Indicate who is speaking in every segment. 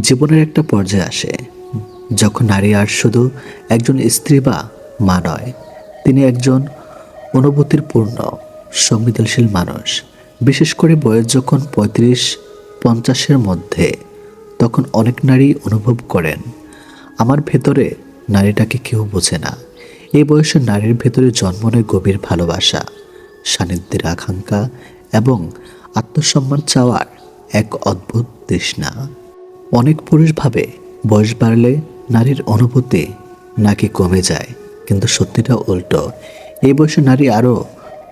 Speaker 1: জীবনের একটা পর্যায়ে আসে, যখন নারী আর শুধু একজন স্ত্রী বা মা নয়, তিনি একজন অনুভূতির পূর্ণ সংবেদনশীল মানুষ। বিশেষ করে বয়স যখন পঁয়ত্রিশ, পঞ্চাশের মধ্যে, তখন অনেক নারী অনুভব করেন, আমার ভেতরে নারীটাকে কেউ বোঝে না। এই বয়সে নারীর ভেতরে জন্ম নেয় গভীর ভালোবাসা, সান্নিধ্যের আকাঙ্ক্ষা এবং আত্মসম্মান চাওয়ার এক অদ্ভুত তৃষ্ণা। অনেক পুরুষ ভাবে বয়স বাড়লে নারীর অনুভূতি নাকি কমে যায়। কিন্তু সত্যিটা উল্টো। এই বয়সে নারী আরও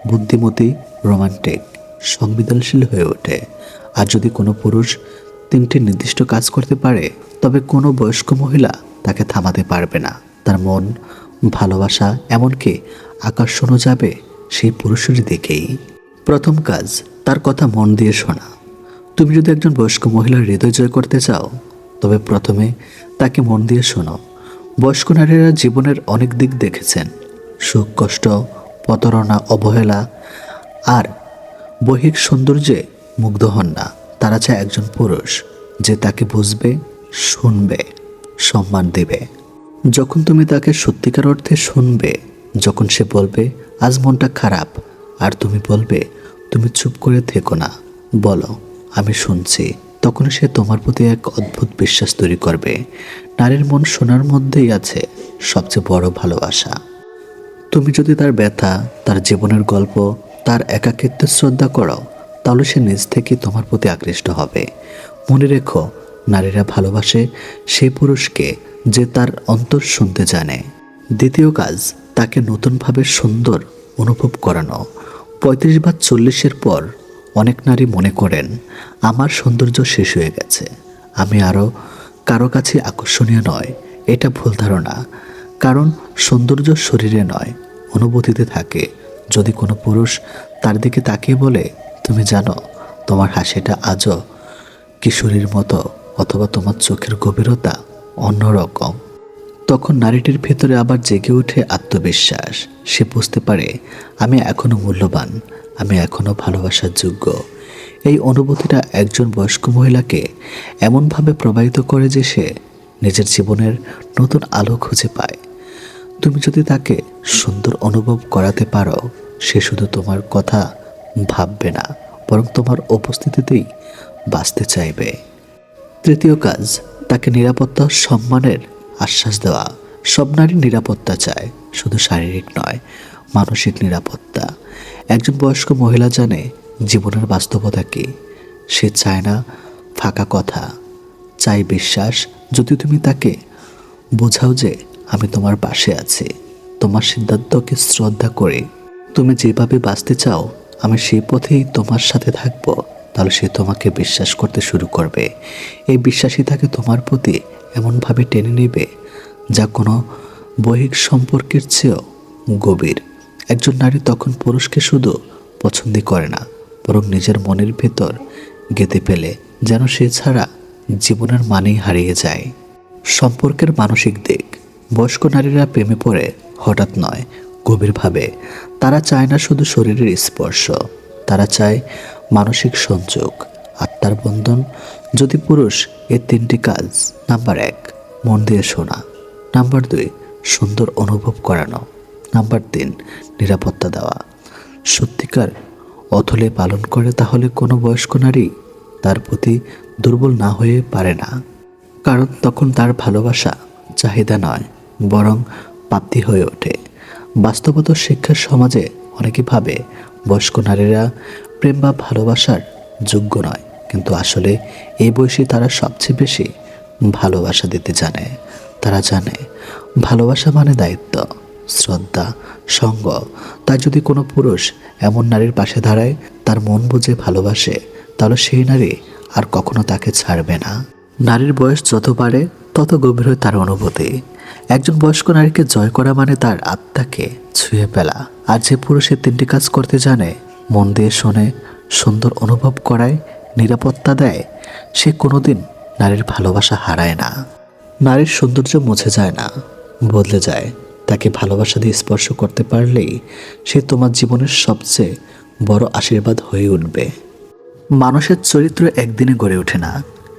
Speaker 1: বুদ্ধিমতী, রোমান্টিক, সংবেদনশীল হয়ে ওঠে। আর যদি কোনো পুরুষ তিনটি নির্দিষ্ট কাজ করতে পারে, তবে কোনো বয়স্ক মহিলা তাকে থামাতে পারবে না। তার মন, ভালোবাসা, এমনকি আকর্ষণও যাবে সেই পুরুষের দিকেই। প্রথম কাজ, তার কথা মন দিয়ে শোনা। তুমি যদি একজন বয়স্ক মহিলার হৃদয় জয় করতে চাও, তবে প্রথমে তাকে মন দিয়ে শোনো। বয়স্ক নারীরা জীবনের অনেক দিক দেখেছেন। সুখ, কষ্ট, প্রতারণা, অবহেলা, আর বৈহিক সৌন্দর্যে মুগ্ধ হন না। তারা চায় একজন পুরুষ যে তাকে বুঝবে, শুনবে, সম্মান দেবে। যখন তুমি তাকে সত্যিকার অর্থে শুনবে, যখন সে বলবে, আজ মনটা খারাপ। আর তুমি বলবে, তুমি চুপ করে থেকো না। বলো। আমি শুনছি, তখন সে তোমার প্রতি এক অদ্ভুত বিশ্বাস তৈরি করবে। নারীর মন শোনার মধ্যেই আছে সবচেয়ে বড় ভালোবাসা। তুমি যদি তার ব্যথা, তার জীবনের গল্প, তার একাকিত্ব শ্রদ্ধা করো, তাহলে সে নিজ থেকে তোমার প্রতি আকৃষ্ট হবে। মনে রেখো, নারীরা ভালোবাসে সেই পুরুষকে যে তার অন্তর শুনতে জানে। দ্বিতীয় কাজ, তাকে নতুনভাবে সুন্দর অনুভব করানো। পঁয়ত্রিশ বা চল্লিশের পর অনেক নারী মনে করেন, আমার সৌন্দর্য শেষ হয়ে গেছে। আমি আরও কারও কাছে আকর্ষণীয় নয়, এটা ভুল ধারণা। কারণ সৌন্দর্য শরীরে নয়, অনুভূতিতে থাকে। যদি কোনো পুরুষ তার দিকে তাকিয়ে বলে, তুমি জানো, তোমার হাসিটা আজও কিশোরীর মতো অথবা তোমার চোখের গভীরতা অন্যরকম, তখন নারীটির ভেতরে আবার জেগে ওঠে আত্মবিশ্বাস। সে বুঝতে পারে, আমি এখনও মূল্যবান। আমি এখনও ভালোবাসার যোগ্য। এই অনুভূতিটা একজন বয়স্ক মহিলাকে এমনভাবে প্রবাহিত করে যে সে নিজের জীবনের নতুন আলো খুঁজে পায়। তুমি যদি তাকে সুন্দর অনুভব করাতে পারো, সে শুধু তোমার কথা ভাববে না, বরং তোমার উপস্থিতিতেই বাঁচতে চাইবে। তৃতীয় কাজ, তাকে নিরাপত্তা সম্মানের আশ্বাস দেওয়া। সব নারী নিরাপত্তা চায়, শুধু শারীরিক নয়। মানসিক নিরাপত্তা। একজন বয়স্ক মহিলা জানে জীবনের বাস্তবতা কি। সে চায় না ফাঁকা কথা চাই বিশ্বাস। যদি তুমি তাকে বোঝাও যে আমি তোমার পাশে আছি, তোমার সিদ্ধান্তকে শ্রদ্ধা করে। তুমি যেভাবে বাঁচতে চাও, আমি সেই পথেই তোমার সাথে থাকব। তাহলে সে তোমাকে বিশ্বাস করতে শুরু করবে। এই বিশ্বাসই তাকে তোমার প্রতি এমনভাবে টেনে নেবে যা কোনো বহিক সম্পর্কের চেয়েও গভীর। একজন নারী তখন পুরুষকে শুধু পছন্দই করে না, বরং নিজের মনের ভেতর গেঁথে ফেলে, যেন সে ছাড়া জীবনের মানেই হারিয়ে যায়। সম্পর্কের মানসিক দিক, বয়স্ক নারীরা প্রেমে পড়ে হঠাৎ নয়, গভীরভাবে। তারা চায় না শুধু শরীরের স্পর্শ, তারা চায় মানসিক সংযোগ, আত্মার বন্ধন। যদি পুরুষ এর তিনটি কাজ, নাম্বার এক, মন দিয়ে শোনা, নাম্বার দুই, সুন্দর অনুভব করানো। নাম্বার তিন, নিরাপত্তা দেওয়া। সত্যিকার অথলে পালন করে তাহলে কোনো বয়স্ক নারী তার প্রতি দুর্বল না হয়ে পারে না। কারণ তখন তার ভালোবাসা চাহিদা নয়, বরং প্রাপ্তি হয়ে ওঠে। বাস্তবত শিক্ষার সমাজে অনেকে ভাবে বয়স্ক নারীরা প্রেম বা ভালোবাসার যোগ্য নয়, কিন্তু আসলে এই বয়সে তারা সবচেয়ে বেশি ভালোবাসা দিতে জানে। তারা জানে, ভালোবাসা মানে দায়িত্ব। শ্রদ্ধা, সঙ্গ। তাই যদি কোনো পুরুষ এমন নারীর পাশে দাঁড়ায়, তার মন বুঝে ভালোবাসে, তাহলে সেই নারী আর কখনো তাকে ছাড়বে না। নারীর বয়স যত বাড়ে, তত গভীর হয় তার অনুভূতি। একজন বয়স্ক নারীকে জয় করা মানে তার আত্মাকে ছুঁয়ে ফেলা। আর যে পুরুষের তিনটি কাজ করতে জানে, মন দিয়ে শোনে, সুন্দর অনুভব করায়, নিরাপত্তা দেয়, সে কোনোদিন নারীর ভালোবাসা হারায় না। নারীর সৌন্দর্য মুছে যায় না, বদলে যায়। তাকে ভালোবাসা দিয়ে স্পর্শ করতে পারলেই সে তোমার জীবনের সবচেয়ে বড় আশীর্বাদ হয়ে উঠবে। মানুষের চরিত্র একদিনে গড়ে ওঠে না।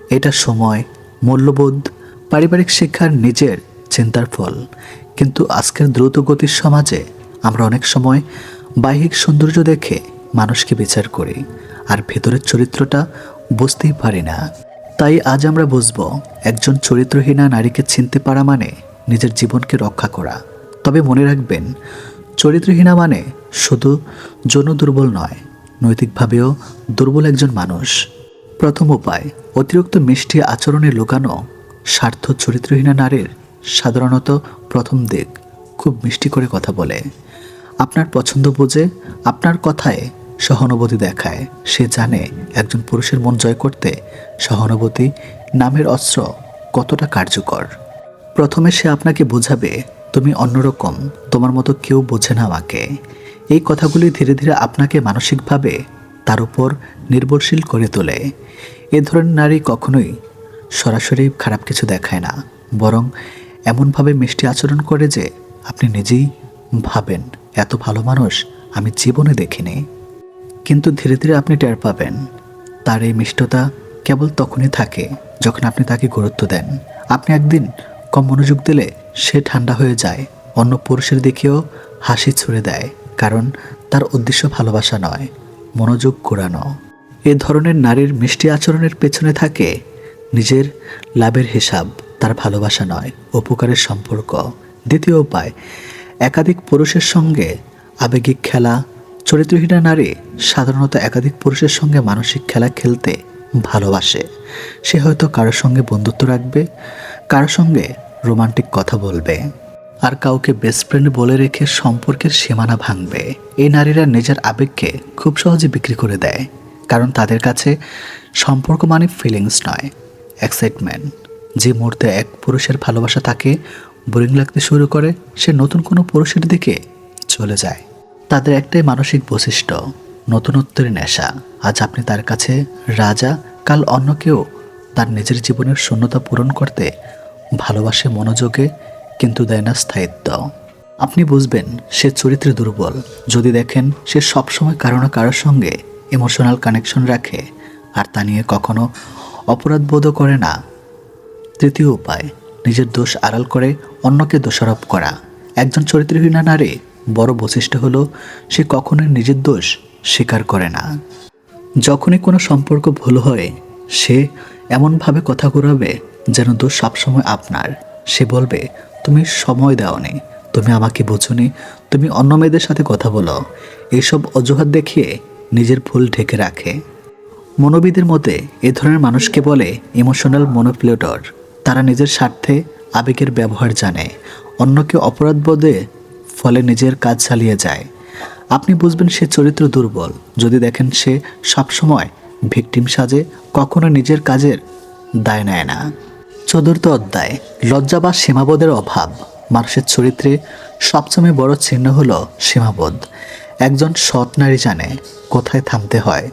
Speaker 1: এটা সময়, মূল্যবোধ, পারিবারিক শিক্ষার নিজের চিন্তার ফল। কিন্তু আজকের দ্রুত গতির সমাজে আমরা অনেক সময় বাহ্যিক সৌন্দর্য দেখে মানুষকে বিচার করি, আর ভেতরের চরিত্রটা বুঝতেই পারি না। তাই আজ আমরা বুঝব, একজন চরিত্রহীনা নারীকে চিনতে পারা মানে নিজের জীবনকে রক্ষা করা। তবে মনে রাখবেন, চরিত্রহীনা মানে শুধু যৌন দুর্বল নয়, নৈতিকভাবেও দুর্বল একজন মানুষ। প্রথম উপায়, অতিরিক্ত মিষ্টি আচরণে লুকানো স্বার্থ চরিত্রহীনা নারীর সাধারণত প্রথম দিক, খুব মিষ্টি করে কথা বলে। আপনার পছন্দ বোঝে, আপনার কথায় সহানুভূতি দেখায়। সে জানে একজন পুরুষের মন জয় করতে সহানুভূতি নামের অস্ত্র কতটা কার্যকর। প্রথমে সে আপনাকে বোঝাবে তুমি অন্যরকম, তোমার মতো কেউ বোঝে না আমাকে। এই কথাগুলি ধীরে ধীরে আপনাকে মানসিকভাবে তার উপর নির্ভরশীল করে তোলে। এ ধরনের নারী কখনোই সরাসরি খারাপ কিছু দেখায় না, বরং এমনভাবে মিষ্টি আচরণ করে যে আপনি নিজেই ভাবেন, এত ভালো মানুষ আমি জীবনে দেখিনি। কিন্তু ধীরে ধীরে আপনি টের পাবেন, তার এই মিষ্টতা কেবল তখনই থাকে যখন আপনি তাকে গুরুত্ব দেন। আপনি একদিন কম মনোযোগ দিলে সে ঠান্ডা হয়ে যায়। অন্য পুরুষের দিকেও হাসি ছুড়ে দেয়, কারণ তার উদ্দেশ্য ভালোবাসা নয়, মনোযোগ ঘোরানো। এ ধরনের নারীর মিষ্টি আচরণের পেছনে থাকে নিজের লাভের হিসাব, তার ভালোবাসা নয়, উপকারের সম্পর্ক। দ্বিতীয় উপায়, একাধিক পুরুষের সঙ্গে আবেগিক খেলা। চরিত্রহীনা নারী সাধারণত একাধিক পুরুষের সঙ্গে মানসিক খেলা খেলতে ভালোবাসে। সে হয়তো কারোর সঙ্গে বন্ধুত্ব রাখবে, কারোর সঙ্গে রোমান্টিক কথা বলবে। আর কাউকে বেস্ট ফ্রেন্ড বলে রেখে সম্পর্কের সীমানা ভাঙবে। এই নারীরা নিজের আবেগকে খুব সহজে বিক্রি করে দেয়। কারণ তাদের কাছে সম্পর্ক মানে ফিলিংস নয় এক্সাইটমেন্ট যে মুহূর্তে এক পুরুষের ভালোবাসা তাকে বোরিং লাগতে শুরু করে, সে নতুন কোনো পুরুষের দিকে চলে যায়। তাদের একটাই মানসিক বৈশিষ্ট্য, নতুনত্বের নেশা। আজ আপনি তার কাছে রাজা, কাল অন্য কেউ। তার নিজের জীবনের শূন্যতা পূরণ করতে ভালোবাসে মনোযোগে, কিন্তু দেয় না স্থায়িত্ব। আপনি বুঝবেন, সে চরিত্রে দুর্বল। যদি দেখেন, সে সবসময় কারও না কারোর সঙ্গে ইমোশনাল কানেকশন রাখে, আর তা নিয়ে কখনো অপরাধবোধও করে না। তৃতীয় উপায়, নিজের দোষ আড়াল করে অন্যকে দোষারোপ করা। একজন চরিত্রহীনা নারী, বড় বৈশিষ্ট্য হলো, সে কখনোই নিজের দোষ স্বীকার করে না। যখনই কোনো সম্পর্ক ভুল হয়, সে এমনভাবে কথা ঘুরাবে যেন দোষ সবসময় আপনার। সে বলবে, তুমি সময় দাওনি, তুমি আমাকে বোঝনি, তুমি অন্য মেয়েদের সাথে কথা বলো। এইসব অজুহাত দেখিয়ে নিজের ভুল ঢেকে রাখে। মনোবিদের মতে, এ ধরনের মানুষকে বলে ইমোশনাল মনোপ্লেটর তারা নিজের স্বার্থে আবেগের ব্যবহার জানে। অন্যকে অপরাধবোধে ফলে নিজের কাজ চালিয়ে যায়। আপনি বুঝবেন সে চরিত্র দুর্বল। যদি দেখেন সে সবসময় ভিকটিম সাজে কখনো নিজের কাজের দায় নেয় না। চতুর্থ অধ্যায়, লজ্জা বা সীমাবোধের অভাব। মানুষের চরিত্রে সবচেয়ে বড় চিহ্ন হলো সীমাবোধ। একজন সৎ নারী জানে কোথায় থামতে হয়,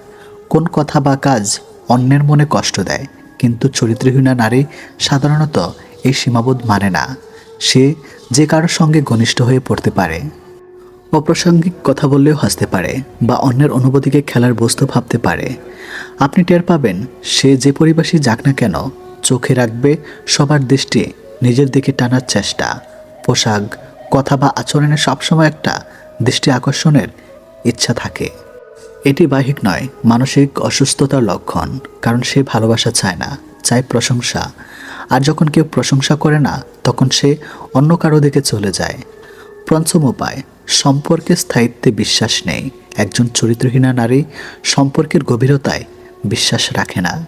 Speaker 1: কোন কথা বা কাজ অন্যের মনে কষ্ট দেয়। কিন্তু চরিত্রহীনা নারী সাধারণত এই সীমাবোধ মানে না। সে যে কারোর সঙ্গে ঘনিষ্ঠ হয়ে পড়তে পারে, অপ্রাসঙ্গিক কথা বললেও হাসতে পারে বা অন্যের অনুভূতিকে খেলার বস্তু ভাবতে পারে। আপনি টের পাবেন, সে যে পরিবেশই যাক না কেন, চোখে রাখবে সবার দৃষ্টি, নিজের দিকে টানার চেষ্টা। পোশাক, কথা বা আচরণে সবসময় একটা দৃষ্টি আকর্ষণের ইচ্ছা থাকে। এটি বাহিক নয়, মানসিক অসুস্থতার লক্ষণ, কারণ সে ভালোবাসা চায় না, চায় প্রশংসা। আর যখন কেউ প্রশংসা করে না, তখন সে অন্য কারও দিকে চলে যায়। পঞ্চম উপায়, সম্পর্কে স্থায়িত্বে বিশ্বাস নেই। একজন চরিত্রহীনা নারী সম্পর্কের গভীরতায় বিশ্বাস রাখে না।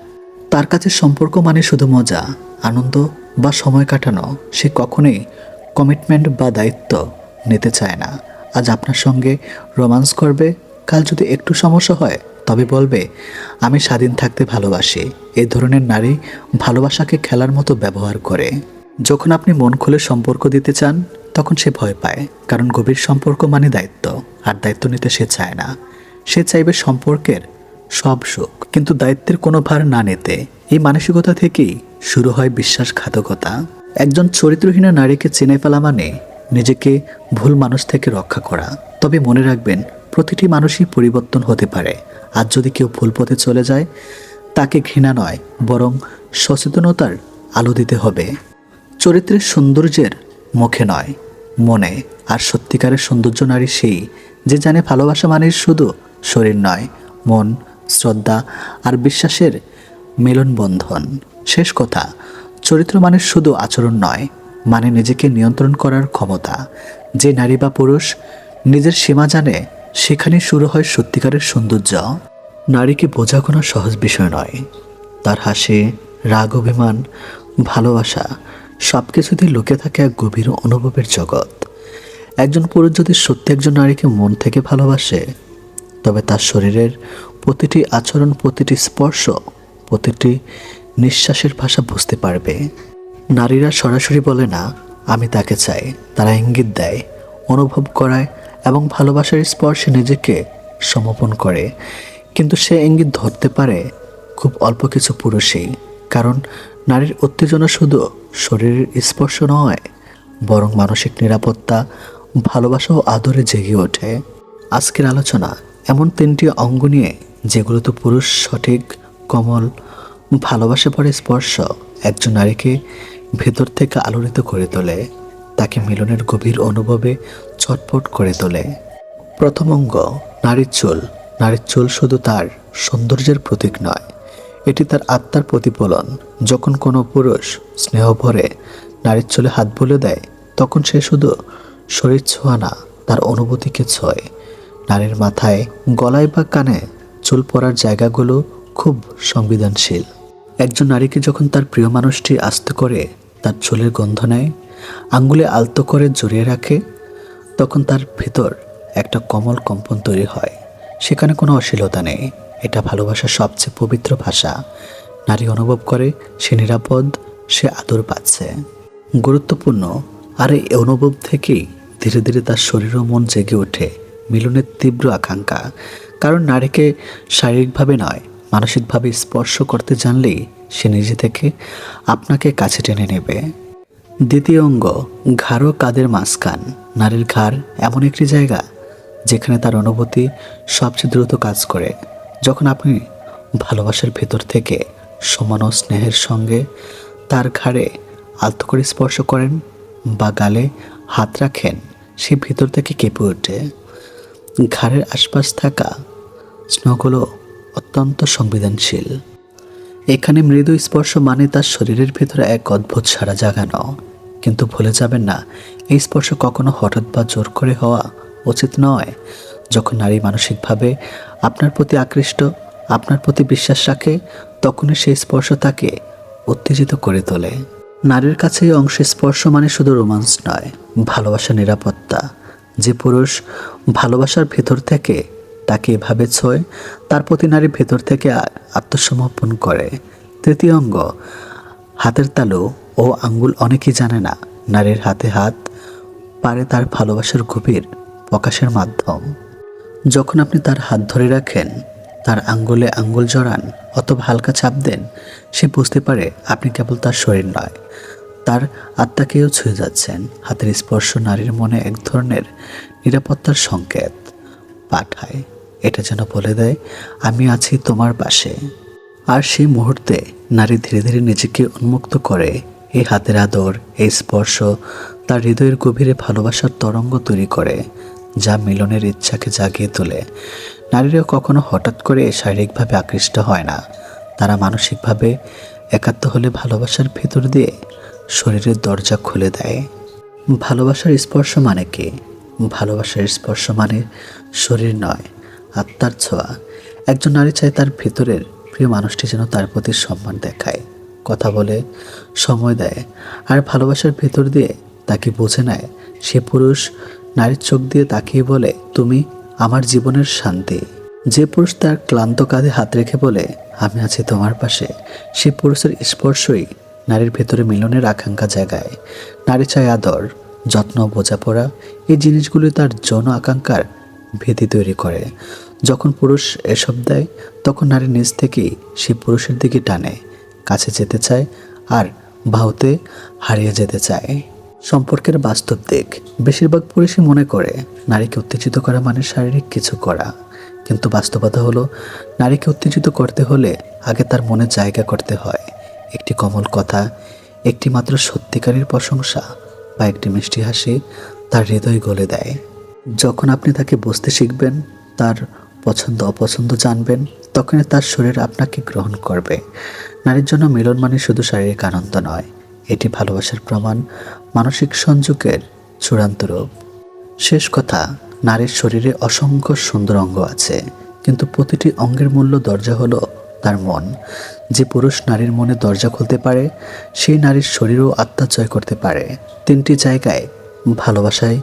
Speaker 1: তার কাছে সম্পর্ক মানে শুধু মজা, আনন্দ বা সময় কাটানো। সে কখনোই কমিটমেন্ট বা দায়িত্ব নিতে চায় না। আজ আপনার সঙ্গে রোমান্স করবে, কাল যদি একটু সমস্যা হয়, তবে বলবে, আমি স্বাধীন থাকতে ভালোবাসি। এই ধরনের নারী ভালোবাসাকে খেলার মতো ব্যবহার করে। যখন আপনি মন খুলে সম্পর্ক দিতে চান, তখন সে ভয় পায়, কারণ গভীর সম্পর্ক মানে দায়িত্ব। আর দায়িত্ব নিতে সে চায় না। সে চাইবে সম্পর্কের সব সুখ, কিন্তু দায়িত্বের কোনো ভার না নিতে এই মানসিকতা থেকেই শুরু হয় বিশ্বাসঘাতকতা। একজন চরিত্রহীনা নারীকে চিনে ফেলা মানে নিজেকে ভুল মানুষ থেকে রক্ষা করা। তবে মনে রাখবেন, প্রতিটি মানুষই পরিবর্তন হতে পারে। আর যদি কেউ ভুল পথে চলে যায়, তাকে ঘৃণা নয়, বরং সচেতনতার আলো দিতে হবে। চরিত্রের সৌন্দর্যের মুখে নয়, মনে। আর সত্যিকারের সৌন্দর্য নারী সেই যে জানে ভালোবাসা মানে শুধু শরীর নয়, মন শ্রদ্ধা আর বিশ্বাসের মেলনবন্ধন। শেষ কথা, চরিত্র মানে শুধু আচরণ নয় মানে নিজেকে নিয়ন্ত্রণ করার ক্ষমতা। যে নারী বা পুরুষ নিজের সীমা জানে সেখানে শুরু হয় সত্যিকারের সৌন্দর্য। নারীকে বোঝা কোনো সহজ বিষয় নয়। তার হাসি, রাগ, অভিমান, ভালোবাসা সব কিছুতে লুকে থাকে এক গভীর অনুভবের জগৎ। একজন পুরুষ যদি সত্যি একজন নারীকে মন থেকে ভালোবাসে, তবে তার শরীরের প্রতিটি আচরণ, প্রতিটি স্পর্শ, প্রতিটি নিঃশ্বাসের ভাষা বুঝতে পারবে। নারীরা সরাসরি বলে না, আমি তাকে চাই। তারা ইঙ্গিত দেয়, অনুভব করায় এবং ভালোবাসার স্পর্শে নিজেকে সমর্পণ করে। কিন্তু সে ইঙ্গিত ধরতে পারে খুব অল্প কিছু পুরুষই, কারণ নারীর উত্তেজনা শুধু শরীরের স্পর্শ নয়, বরং মানসিক নিরাপত্তা, ভালোবাসা ও আদরে জেগে ওঠে। আজকের আলোচনা এমন তিনটি অঙ্গ নিয়ে যেগুলোতে পুরুষ সঠিক, কমল, ভালোবাসা পরে স্পর্শ। একজন নারীকে ভেতর থেকে আলোড়িত করে তোলে, তাকে মিলনের গভীর অনুভবে ছটফট করে তোলে। প্রথম অঙ্গ, নারীর চুল। নারীর চুল শুধু তার সৌন্দর্যের প্রতীক নয়, এটি তার আত্মার প্রতিফলন। যখন কোনো পুরুষ স্নেহ ভরে নারীর চুলে হাত বলে দেয়, তখন সে শুধু শরীর ছোঁয়া না, তার অনুভূতিকে ছোঁয়। নারীর মাথায়, গলায় বা কানে চুল পড়ার জায়গাগুলো খুব সংবেদনশীল। একজন নারীকে যখন তার প্রিয় মানুষটি আস্তে করে, তার চুলের গন্ধ নেয়, আঙ্গুলে আলতো করে জড়িয়ে রাখে, তখন তার ভেতর একটা কমল কম্পন তৈরি হয়। সেখানে কোনো অশ্লীলতা নেই। এটা ভালোবাসার সবচেয়ে পবিত্র ভাষা। নারী অনুভব করে, সে নিরাপদ, সে আদর পাচ্ছে। গুরুত্বপূর্ণ। আর এই অনুভব থেকেই ধীরে ধীরে তার শরীর ও মন জেগে ওঠে। মিলনের তীব্র আকাঙ্ক্ষা। কারণ নারীকে শারীরিকভাবে নয়, মানসিকভাবে স্পর্শ করতে জানলেই সে নিজে থেকে আপনাকে কাছে টেনে নেবে। দ্বিতীয় অঙ্গ, ঘাড় কাদের মাঝখান। নারীর ঘাড় এমন একটি জায়গা যেখানে তার অনুভূতি সবচেয়ে দ্রুত কাজ করে। যখন আপনি ভালোবাসার ভেতর থেকে সমান ও স্নেহের সঙ্গে তার ঘাড়ে আলতো করে স্পর্শ করেন বা গালে হাত রাখেন, সে ভিতর থেকে কেঁপে ওঠে। ঘাড়ের আশপাশ থাকা স্নগুলো অত্যন্ত সংবেদনশীল। এখানে মৃদু স্পর্শ মানে তার শরীরের ভেতরে এক অদ্ভুত সারা জাগানো। কিন্তু ভুলে যাবেন না, এই স্পর্শ কখনো হঠাৎ বা জোর করে হওয়া উচিত নয়। যখন নারী মানসিকভাবে আপনার প্রতি আকৃষ্ট, আপনার প্রতি বিশ্বাস রাখে, তখনই সেই স্পর্শ তাকে উত্তেজিত করে তোলে। নারীর কাছে এই অংশে স্পর্শ মানে শুধু রোমান্স নয়, ভালোবাসা, নিরাপত্তা। যে পুরুষ ভালোবাসার ভেতর থেকে তাকে এভাবে ছোঁয়, তার প্রতি নারী ভেতর থেকে আত্মসমর্পণ করে। তৃতীয় অঙ্গ, হাতের তালু ও আঙ্গুল অনেকেই জানে না, নারীর হাতে হাত পারে তার ভালোবাসার গভীর প্রকাশের মাধ্যম। যখন আপনি তার হাত ধরে রাখেন, তার আঙ্গুলে আঙ্গুল জড়ান অথবা হালকা চাপ দেন, সে বুঝতে পারে আপনি কেবল তার শরীর নয়। তার আত্মাকেও ছুঁয়ে যাচ্ছেন। হাতের স্পর্শ নারীর মনে এক ধরনের নিরাপত্তার সংকেত। পাঠায়, এটা যেন বলে দেয়, আমি আছি তোমার পাশে। আর সেই মুহূর্তে নারী ধীরে ধীরে নিজেকে উন্মুক্ত করে। এই হাতের আদর, এই স্পর্শ তার হৃদয়ের গভীরে ভালোবাসার তরঙ্গ তৈরি করে, যা মিলনের ইচ্ছাকে জাগিয়ে তোলে। নারীরা কখনো হঠাৎ করে শারীরিকভাবে আকৃষ্ট হয় না। তারা মানসিকভাবে একাত্ম হলে ভালোবাসার ভেতর দিয়ে শরীরের দরজা খুলে দেয়। ভালোবাসার স্পর্শ মানে কি? ভালোবাসার স্পর্শ মানে শরীর নয়, আত্মার ছোঁয়া। একজন নারী চায় তার ভেতরের প্রিয় মানুষটি যেন তার প্রতি সম্মান দেখায়, কথা বলে, সময় দেয়। আর ভালোবাসার ভেতর দিয়ে তাকে বুঝে নেয়, সে পুরুষ নারীর চোখ দিয়ে তাকিয়ে বলে, তুমি আমার জীবনের শান্তি। যে পুরুষ তার ক্লান্ত কাঁধে হাত রেখে বলে, আমি আছি তোমার পাশে। সে পুরুষের স্পর্শই নারীর ভেতরে মিলনের আকাঙ্ক্ষা জায়গায় নারী চায় আদর, যত্ন বোঝাপড়া। এই জিনিসগুলি তার যৌন আকাঙ্ক্ষার ভীতি তৈরি করে। যখন পুরুষ এসব দেয়, তখন নারী নিজ থেকেই সে পুরুষের দিকে টানে, কাছে যেতে চায় আর বাহুতে হারিয়ে যেতে চায়। সম্পর্কের বাস্তব দিক। বেশিরভাগ পুরুষই মনে করে, নারীকে উত্তেজিত করা মানে শারীরিক কিছু করা। কিন্তু বাস্তবতা হলো, নারীকে উত্তেজিত করতে হলে আগে তার মনে জায়গা করতে হয়। একটি কমল কথা, একটি মাত্র সত্যিকারের প্রশংসা বা একটি মিষ্টি হাসি তার হৃদয় গলে দেয়। যখন আপনি তাকে বুঝতে শিখবেন, তার পছন্দ অপছন্দ জানবেন, তখনই তার শরীর আপনাকে গ্রহণ করবে। নারীর জন্য মিলন মানে শুধু শারীরিক আনন্দ নয়, এটি ভালোবাসার প্রমাণ, মানসিক সংযোগের চূড়ান্ত রূপ। শেষ কথা, নারীর শরীরে অসংখ্য সুন্দর অঙ্গ আছে, কিন্তু প্রতিটি অঙ্গের মূল্য দরজা হলো তার মন। যে পুরুষ নারীর মনে দরজা খুলতে পারে, সেই নারীর শরীরও আত্মা জয় করতে পারে। তিনটি জায়গায়, ভালোবাসায়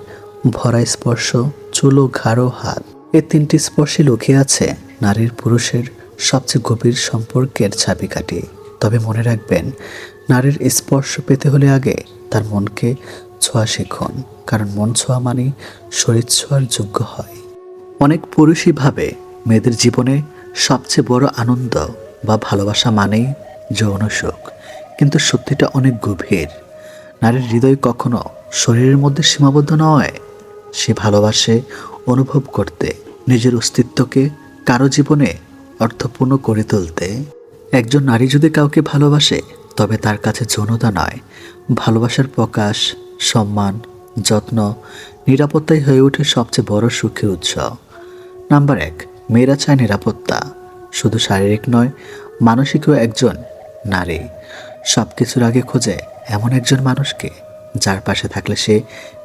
Speaker 1: ভরা স্পর্শ চুলো ঘাড়ো হাত। এ তিনটি স্পর্শে লুকিয়ে আছে নারীর পুরুষের সবচেয়ে গভীর সম্পর্কের চাবিকাঠি। তবে মনে রাখবেন, নারীর স্পর্শ পেতে হলে আগে তার মনকে ছোঁয়া শিখুন, কারণ মন ছোঁয়া মানে শরীর ছোঁয়ার যোগ্য হয়। অনেক পুরুষই ভাবে মেয়েদের জীবনে সবচেয়ে বড় আনন্দ বা ভালোবাসা মানেই যৌন সুখ কিন্তু সত্যিটা অনেক গভীর। নারীর হৃদয় কখনো শরীরের মধ্যে সীমাবদ্ধ নয়। সে ভালোবাসে অনুভব করতে, নিজের অস্তিত্বকে কারও জীবনে অর্থপূর্ণ করে তুলতে। একজন নারী যদি কাউকে ভালোবাসে, তবে তার কাছে যৌনতা নয়। ভালোবাসার প্রকাশ, সম্মান, যত্ন নিরাপত্তাই হয়ে ওঠে সবচেয়ে বড় সুখের উৎস। নাম্বার এক, মেয়েরা চায় নিরাপত্তা। শুধু শারীরিক নয়, মানসিকও একজন নারী। সব কিছুর আগে খোঁজে এমন একজন মানুষকে যার পাশে থাকলে সে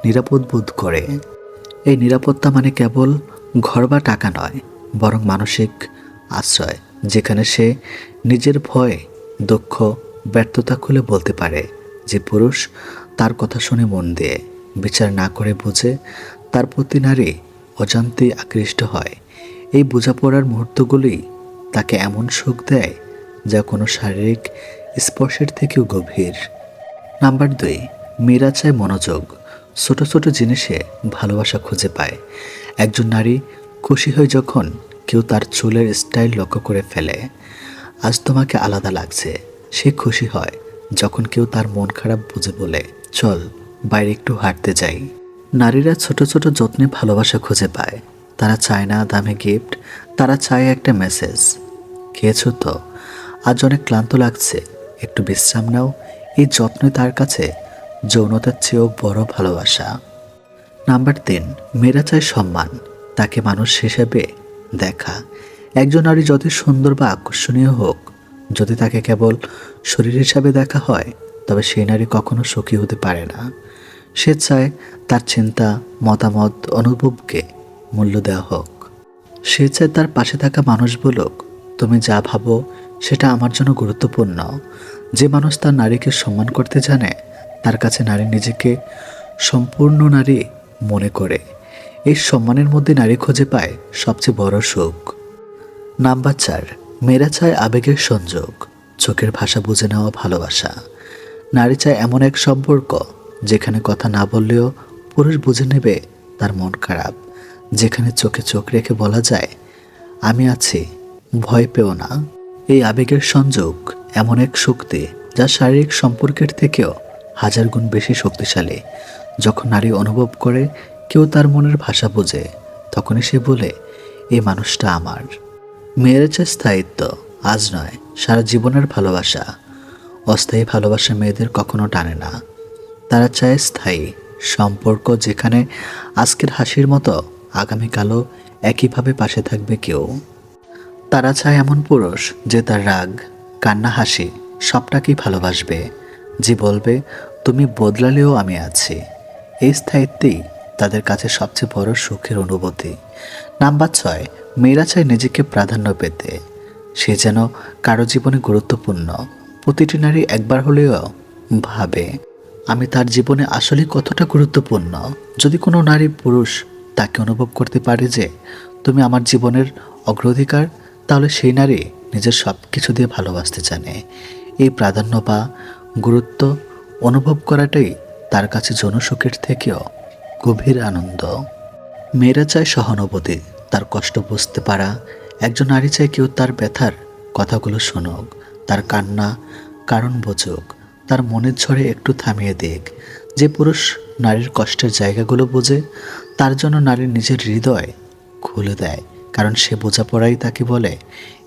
Speaker 1: নিরাপদ বোধ করে। এই নিরাপত্তা মানে কেবল ঘর বা টাকা নয়, বরং মানসিক আশ্রয়, যেখানে সে নিজের ভয় দক্ষ ব্যর্থতা খুলে বলতে পারে যে পুরুষ তার কথা শুনে মন দিয়ে, বিচার না করে বুঝে তার প্রতি নারী অজান্তে আকৃষ্ট হয়। এই বোঝাপড়ার মুহূর্তগুলি তাকে এমন সুখ দেয় যা কোনো শারীরিক স্পর্শের থেকেও গভীর। নাম্বার দুই মেয়েরা চায় মনোযোগ। ছোট ছোট জিনিসে ভালোবাসা খুঁজে পায়। একজন নারী খুশি হয় যখন কেউ তার চুলের স্টাইল লক্ষ্য করে ফেলে, আজ তোমাকে আলাদা লাগছে। সে খুশি হয় যখন কেউ তার মন খারাপ বুঝে বলে, চল, বাইরে একটু হাঁটতে যাই। নারীরা ছোট ছোট যত্নে ভালোবাসা খুঁজে পায়। তারা চায় না দামি গিফট তারা চায় একটা মেসেজ খেয়েছো তো? আজ অনেক ক্লান্ত লাগছে, একটু বিশ্রাম নাও, এই যত্ন তার কাছে যৌনতার চেয়েও বড় ভালোবাসা। নাম্বার তিন, মেয়েরা চায় সম্মান, তাকে মানুষ হিসেবে দেখা। একজন নারী যত সুন্দর বা আকর্ষণীয় হোক, যদি তাকে কেবল শরীর হিসাবে দেখা হয়, তবে সেই নারী কখনো সুখী হতে পারে না। সে চায় তার চিন্তা, মতামত, অনুভবকে মূল্য দেওয়া হোক। সে চায় তার পাশে থাকা মানুষ বলুক, তুমি যা ভাবো সেটা আমার জন্য গুরুত্বপূর্ণ। যে মানুষ তার নারীকে সম্মান করতে জানে, তার কাছে নারী নিজেকে সম্পূর্ণ নারী মনে করে। এই সম্মানের মধ্যে নারী খুঁজে পায় সবচেয়ে বড় সুখ। নাম্বার চার, মেয়েরা চায় আবেগের সংযোগ, চোখের ভাষা বুঝে নেওয়া ভালোবাসা। নারী চায় এমন এক সম্পর্ক, যেখানে কথা না বললেও পুরুষ বুঝে নেবে তার মন খারাপ। যেখানে চোখে চোখ রেখে বলা যায়, আমি আছি। ভয় পেও না। এই আবেগের সংযোগ এমন এক শক্তি যা শারীরিক সম্পর্কের থেকেও হাজার গুণ বেশি শক্তিশালী। যখন নারী অনুভব করে, কেউ তার মনের ভাষা বোঝে, তখনই সে বলে এই মানুষটা আমার। মেয়ের চায় স্থায়িত্ব আজ নয়, সারা জীবনের ভালোবাসা। অস্থায়ী ভালোবাসা মেয়েদের কখনো টানে না। তারা চায় স্থায়ী সম্পর্ক যেখানে আজকের হাসির মতো আগামীকালও একইভাবে পাশে থাকবে কেউ। তারা চায় এমন পুরুষ যে তার রাগ, কান্না, হাসি সবটাকেই ভালোবাসবে। যে বলবে, তুমি বদলালেও আমি আছি। এই স্থায়িত্বেই তাদের কাছে সবচেয়ে বড় সুখের অনুভূতি। নাম্বার ছয়, মেয়েরা চায় নিজেকে প্রাধান্য পেতে। সে যেন কারও জীবনে গুরুত্বপূর্ণ। প্রতিটি নারী একবার হলেও ভাবে, আমি তার জীবনে আসলে কতটা গুরুত্বপূর্ণ? যদি কোনো নারী পুরুষ তাকে অনুভব করতে পারে যে তুমি আমার জীবনের অগ্রাধিকার, তাহলে সেই নারী নিজের সব কিছু দিয়ে ভালোবাসতে জানে। এই প্রাধান্য বা গুরুত্ব অনুভব করাটাই তার কাছে জনসুখের থেকেও গভীর আনন্দ। মেয়েরা চায় সহানুভূতি, তার কষ্ট বুঝতে পারা। একজন নারী চায় কেউ তার ব্যথার কথাগুলো শুনুক, তার কান্না কারণ বোঝুক, তার মনের ঝড়ে একটু থামিয়ে দিক। যে পুরুষ নারীর কষ্টের জায়গাগুলো বোঝে তার জন্য নারীর নিজের হৃদয় খুলে দেয়, কারণ সে বোঝাপড়াই তাকে বলে,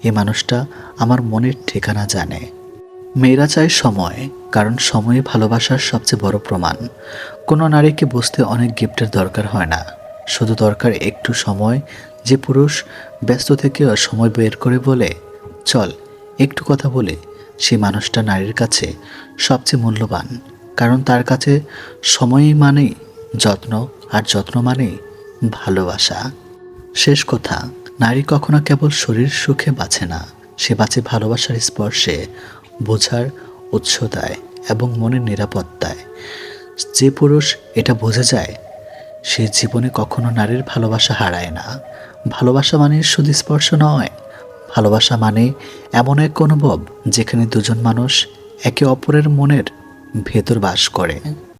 Speaker 1: এ মানুষটা আমার মনের ঠিকানা জানে। মেয়েরা চায় সময়, কারণ সময়ে ভালোবাসার সবচেয়ে বড় প্রমাণ। কোনো নারীকে বুঝতে অনেক গিফটের দরকার হয় না। শুধু দরকার একটু সময়, যে পুরুষ ব্যস্ত থেকে সময় বের করে বলে, চল, একটু কথা বলে। সেই মানুষটা নারীর কাছে সবচেয়ে মূল্যবান, কারণ তার কাছে সময়ই মানেই যত্ন আর যত্ন মানেই ভালোবাসা। শেষ কথা, নারী কখনো কেবল শরীর সুখে বাঁচে না, সে বাঁচে ভালোবাসার স্পর্শে, বোঝার উৎসতায় এবং মনের নিরাপত্তায়। যে পুরুষ এটা বুঝে যায়, সে জীবনে কখনো নারীর ভালোবাসা হারায় না। ভালোবাসা মানে শুধু স্পর্শ নয়, ভালোবাসা মানে এমন এক অনুভব যেখানে দুজন মানুষ একে অপরের মনের ভেতর বাস করে।